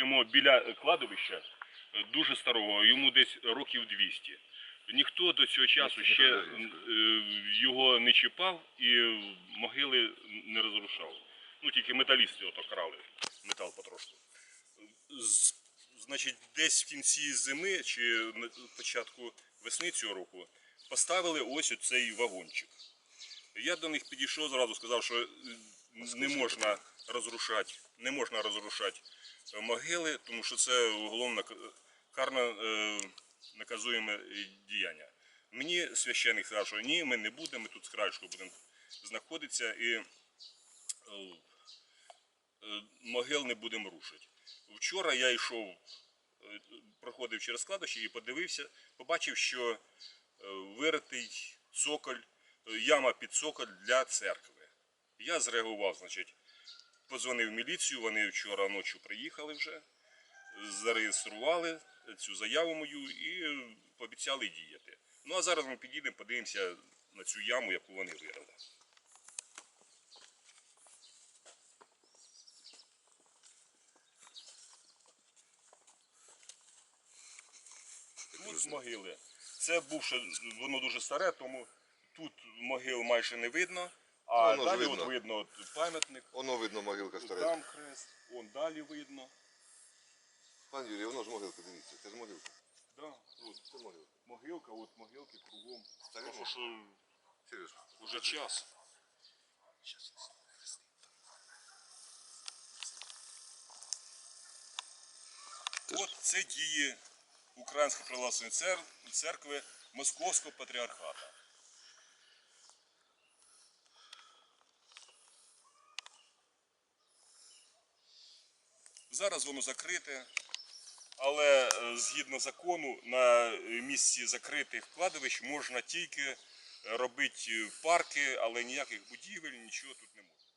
Йому біля кладовища е, дуже старого, йому десь років 200. Ніхто до цього часу ще е, його не чіпав і могили не розрушав. Ну тільки металісти ото крали метал потрошку. Значить, десь в кінці зими чи на початку весни цього року поставили ось цей вагончик. Я до них підійшов зразу, сказав, що е, не можна розрушати, не можна розрушати е, могили, тому що це уголовно карно е, наказуєме е, діяння. Мені священник сказав, що ні, ми не будемо, ми тут з краєшку будемо знаходитися і могил не будемо рушити. Вчора я йшов, проходив через складище і подивився, побачив, що виритий цоколь, яма під цоколь для церкви. Я зреагував, значить, подзвонив в міліцію, вони вчора ночі приїхали вже, зареєстрували цю заяву мою і пообіцяли діяти. Ну а зараз ми підійдемо, подивимося на цю яму, яку вони вирили. Тут могили. Це бувше, воно дуже старе, тому тут могил майже не видно. А Ну, воно далі видно. от видно от пам'ятник, Воно видно могилка стара. там хрест, он далі видно. Пан Юрій, воно ж могилка, дивіться, це ж могилка. Да, от, Це могилка. могилка, от могилки кругом. Старі Тому що Серйозно. вже час. От це дії Української православної цер- церкви Московського патріархата. Зараз воно закрите, але е, згідно закону на е, місці закритих кладовищ можна тільки робити парки, але ніяких будівель, нічого тут не можна.